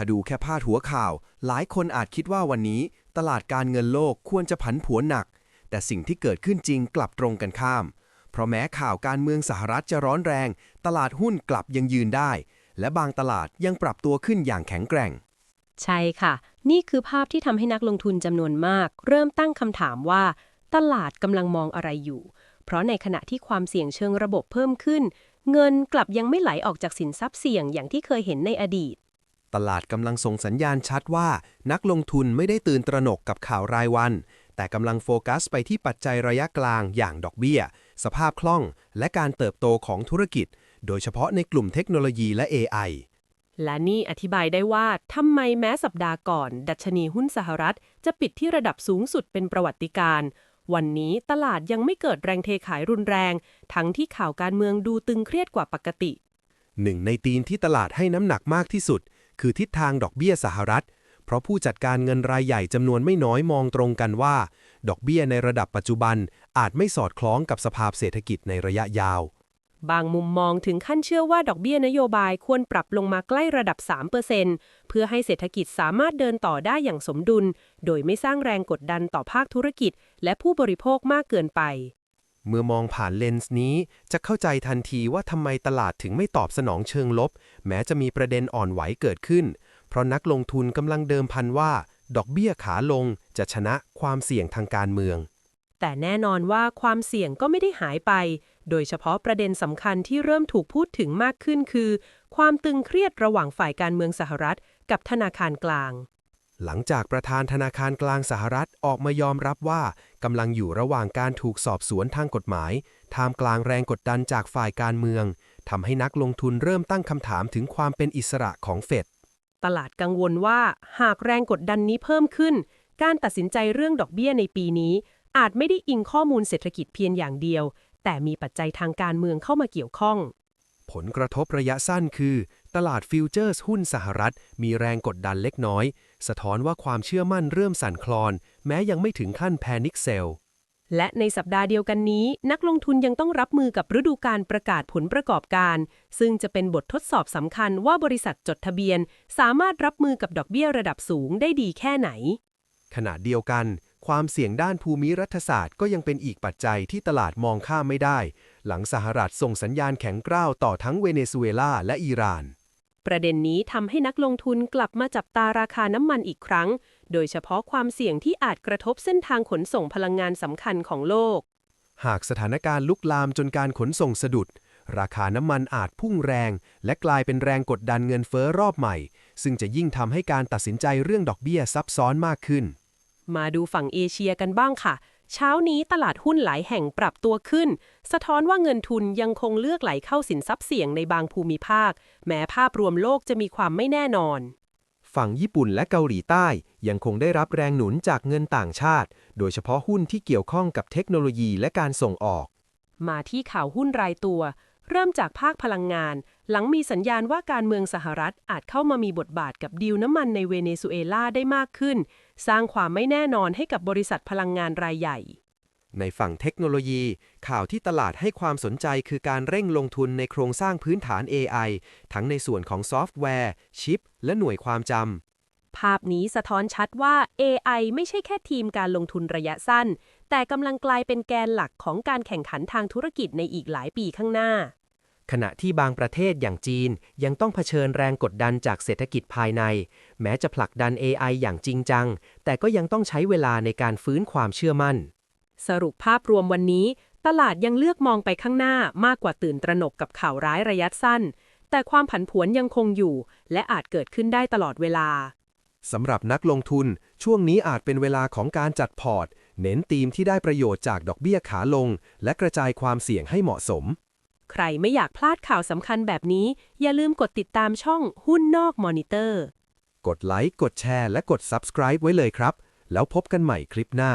ถ้าดูแค่พาดหัวข่าว หลายคนอาจคิดว่าวันนี้ ตลาดการเงินโลกควรจะผันผวนหนัก แต่สิ่งที่เกิดขึ้นจริงกลับตรงกันข้าม เพราะแม้ข่าวการเมืองสหรัฐจะร้อนแรง ตลาดหุ้นกลับยังยืนได้ และบางตลาดยังปรับตัวขึ้นอย่างแข็งแกร่ง ใช่ค่ะ นี่คือภาพที่ทำให้นักลงทุนจำนวนมาก เริ่มตั้งคำถามว่า ตลาดกำลังมองอะไรอยู่ เพราะในขณะที่ความเสี่ยงเชิงระบบเพิ่มขึ้น เงินกลับยังไม่ไหลออกจากสินทรัพย์เสี่ยงอย่างที่เคยเห็นในอดีต ตลาดกำลังส่งสัญญาณชัดว่า นักลงทุนไม่ได้ตื่นตระหนกกับข่าวรายวัน แต่กำลังโฟกัสไปที่ปัจจัยระยะกลางอย่างดอกเบี้ย สภาพคล่อง และการเติบโตของธุรกิจ โดยเฉพาะในกลุ่มเทคโนโลยีและ AI และนี่อธิบายได้ว่าทำไมแม้สัปดาห์ก่อน ดัชนีหุ้นสหรัฐ จะปิดที่ระดับสูงสุดเป็นประวัติการณ์วันนี้ตลาดยังไม่เกิดแรงเทขายรุนแรง ทั้งที่ข่าวการเมืองดูตึงเครียดกว่าปกติ หนึ่งในธีมที่ตลาดให้น้ำหนักมากที่สุด คือทิศทางดอกเบี้ยสหรัฐ เพราะผู้จัดการเงินรายใหญ่จำนวนไม่น้อยมองตรงกันว่า ดอกเบี้ยในระดับปัจจุบันอาจไม่สอดคล้องกับสภาพเศรษฐกิจในระยะยาว บางมุมมองถึงขั้นเชื่อว่าดอกเบี้ยนโยบายควรปรับลงมาใกล้ระดับ 3%เพื่อให้เศรษฐกิจสามารถเดินต่อได้อย่างสมดุล โดยไม่สร้างแรงกดดันต่อภาคธุรกิจ และผู้บริโภคมากเกินไป เมื่อมองผ่านเลนส์นี้จะเข้าใจทันทีว่าทำไมตลาดถึงไม่ตอบสนองเชิงลบ แม้จะมีประเด็นอ่อนไหวเกิดขึ้น เพราะนักลงทุนกำลังเดิมพันว่า ดอกเบี้ยขาลงจะชนะความเสี่ยงทางการเมือง แต่แน่นอนว่าความเสี่ยงก็ไม่ได้หายไป โดยเฉพาะประเด็นสำคัญที่เริ่มถูกพูดถึงมากขึ้นคือ ความตึงเครียดระหว่างฝ่ายการเมืองสหรัฐ กับธนาคารกลาง หลังจากประธานธนาคารกลางสหรัฐออกมายอมรับว่ากำลังอยู่ระหว่างการถูกสอบสวนทางกฎหมาย ท่ามกลางแรงกดดันจากฝ่ายการเมืองทำให้นักลงทุนเริ่มตั้งคำถามถึงความเป็นอิสระของเฟด ตลาดกังวลว่าหากแรงกดดันนี้เพิ่มขึ้น การตัดสินใจเรื่องดอกเบี้ยในปีนี้ อาจไม่ได้อิงข้อมูลเศรษฐกิจเพียงอย่างเดียว แต่มีปัจจัยทางการเมืองเข้ามาเกี่ยวข้อง ผลกระทบระยะสั้นคือ ตลาดฟิวเจอร์สหุ้นสหรัฐ มีแรงกดดันเล็กน้อย สะท้อนว่าความเชื่อมั่นเริ่มสั่นคลอน แม้ยังไม่ถึงขั้นแพนิคเซลและในสัปดาห์เดียวกันนี้ นักลงทุนยังต้องรับมือกับฤดูการประกาศผลประกอบการ ซึ่งจะเป็นบททดสอบสำคัญว่าบริษัทจดทะเบียน สามารถรับมือกับดอกเบี้ยระดับสูงได้ดีแค่ไหน ขณะเดียวกัน ความเสี่ยงด้านภูมิรัฐศาสตร์ก็ยังเป็นอีกปัจจัยที่ตลาดมองข้ามไม่ได้ หลังสหรัฐส่งสัญญาณแข็งกร้าวต่อทั้งเวเนซุเอลาและอิหร่าน ประเด็นนี้ทำให้นักลงทุนกลับมาจับตาราคาน้ำมันอีกครั้ง โดยเฉพาะความเสี่ยงที่อาจกระทบเส้นทางขนส่งพลังงานสำคัญของโลก หากสถานการณ์ลุกลามจนการขนส่งสะดุด ราคาน้ำมันอาจพุ่งแรง และกลายเป็นแรงกดดันเงินเฟ้อรอบใหม่ ซึ่งจะยิ่งทำให้การตัดสินใจเรื่องดอกเบี้ยซับซ้อนมากขึ้น มาดูฝั่งเอเชียกันบ้างค่ะ เช้านี้ตลาดหุ้นหลายแห่งปรับตัวขึ้น สะท้อนว่าเงินทุนยังคงเลือกไหลเข้าสินทรัพย์เสี่ยงในบางภูมิภาค แม้ภาพรวมโลกจะมีความไม่แน่นอน ฝั่งญี่ปุ่นและเกาหลีใต้ยังคงได้รับแรงหนุนจากเงินต่างชาติ โดยเฉพาะหุ้นที่เกี่ยวข้องกับเทคโนโลยีและการส่งออก มาที่ข่าวหุ้นรายตัว เริ่มจากภาคพลังงาน หลังมีสัญญาณว่าการเมืองสหรัฐอาจเข้ามามีบทบาทกับดีลน้ำมันในเวเนซุเอลาได้มากขึ้น สร้างความไม่แน่นอนให้กับบริษัทพลังงานรายใหญ่ ในฝั่งเทคโนโลยี ข่าวที่ตลาดให้ความสนใจคือการเร่งลงทุนในโครงสร้างพื้นฐาน AI ทั้งในส่วนของซอฟต์แวร์ ชิป และหน่วยความจำภาพนี้สะท้อนชัดว่า AI ไม่ใช่แค่ทีมการลงทุนระยะสั้น แต่กำลังกลายเป็นแกนหลักของการแข่งขันทางธุรกิจในอีกหลายปีข้างหน้า ขณะที่บางประเทศอย่างจีนยังต้องเผชิญแรงกดดันจากเศรษฐกิจภายใน แม้จะผลักดัน AI อย่างจริงจัง แต่ก็ยังต้องใช้เวลาในการฟื้นความเชื่อมั่น สรุปภาพรวมวันนี้ ตลาดยังเลือกมองไปข้างหน้ามากกว่าตื่นตระหนกกับข่าวร้ายระยะสั้น แต่ความผันผวนยังคงอยู่ และอาจเกิดขึ้นได้ตลอดเวลาสำหรับนักลงทุน ช่วงนี้อาจเป็นเวลาของการจัดพอร์ต เน้นธีมที่ได้ประโยชน์จากดอกเบี้ยขาลง และกระจายความเสี่ยงให้เหมาะสม ใครไม่อยากพลาดข่าวสำคัญแบบนี้ อย่าลืมกดติดตามช่องหุ้นนอกมอนิเตอร์ กดไลค์ กดแชร์ และกด subscribe ไว้เลยครับ แล้วพบกันใหม่คลิปหน้า